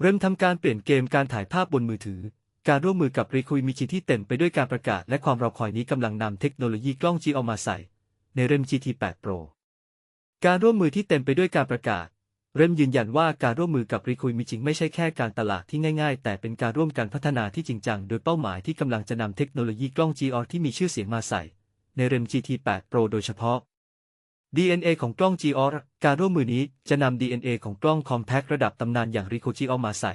เริ่มทำการเปลี่ยนเกมการถ่ายภาพบนมือถือ การร่วมมือกับรีคุยมิชิที่เต็มไปด้วยการประกาศและความรอคอยนี้กำลังนำเทคโนโลยีกล้อง G ออกมาใส่ ในเรม GT8 Pro การร่วมมือที่เต็มไปด้วยการประกาศ เริ่มยืนยันว่าการร่วมมือกับรีคุยมิชิไม่ใช่แค่การตลาดที่ง่ายๆ แต่เป็นการร่วมกันพัฒนาที่จริงจังโดยเป้าหมายที่กำลังจะนำเทคโนโลยีกล้อง GR ที่มีชื่อเสียงมาใส่ ในเรม GT8 Pro โดยเฉพาะ DNA ของกล้อง GR การร่วมมือนี้จะนำ DNA ของกล้อง Compact ระดับตำนานอย่าง Ricoh GR มาใส่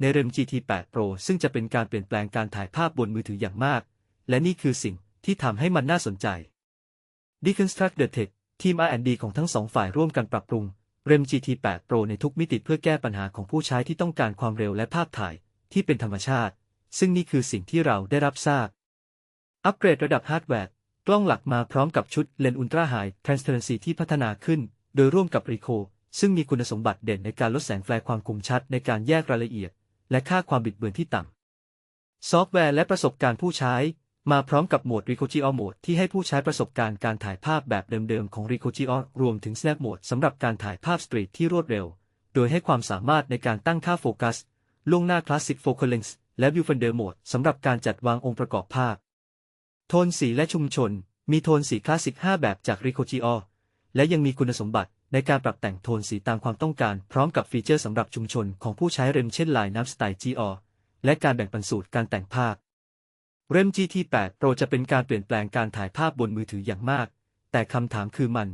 ในเรม GT8 Pro ซึ่งจะเป็นการเปลี่ยนแปลงการถ่ายภาพบนมือถืออย่างมาก และนี่คือสิ่งที่ทำให้มันน่าสนใจ Deconstruct the Tech ทีม R&D ของทั้งสองฝ่ายร่วมกันปรับปรุงเรม GT8 Pro ในทุกมิติเพื่อแก้ปัญหาของผู้ใช้ที่ต้องการความเร็วและภาพถ่ายที่เป็นธรรมชาติ ซึ่งนี่คือสิ่งที่เราได้รับทราบ อัปเกรดระดับฮาร์ดแวร์ กล้องหลักมาพร้อมกับชุดเลนส์อุลตราไฮ Transparency ที่พัฒนาขึ้น โดยร่วมกับ Ricoh ซึ่งมีคุณสมบัติเด่นในการลดแสงแฟลร์ความคมชัดในการแยกรายละเอียด และค่าความบิดเบือนที่ต่ำ ซอฟต์แวร์และประสบการณ์ผู้ใช้ มาพร้อมกับโหมด Ricoh GR Mode ที่ให้ผู้ใช้ประสบการณ์การถ่ายภาพแบบเดิมๆของ Ricoh GR รวมถึง Snap Mode สำหรับการถ่ายภาพสตรีทที่รวดเร็ว โดยให้ความสามารถในการตั้งค่าโฟกัสล่วงหน้า Classic Focal Length และ Viewfinder Mode สำหรับการจัดวางองค์ประกอบภาพ โทนสีและชุมชน มีโทนสีคลาสสิก 5 แบบจาก Ricoh GR และยังมีคุณสมบัติในการปรับแต่งโทนสีตามความต้องการ พร้อมกับฟีเจอร์สำหรับชุมชนของผู้ใช้เรมเช่นลายน้ำสไตล์ GR และการแบ่งปันสูตรการแต่งภาพ เรม GT8 Pro จะเป็นการเปลี่ยนแปลงการถ่ายภาพบนมือถืออย่างมาก แต่คำถามคือมัน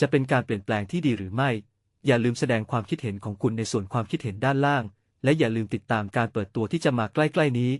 จะเป็นการเปลี่ยนแปลงที่ดีหรือไม่ อย่าลืมแสดงความคิดเห็นของคุณในส่วนความคิดเห็นด้านล่าง และอย่าลืมติดตามการเปิดตัวที่จะมาใกล้ ๆ นี้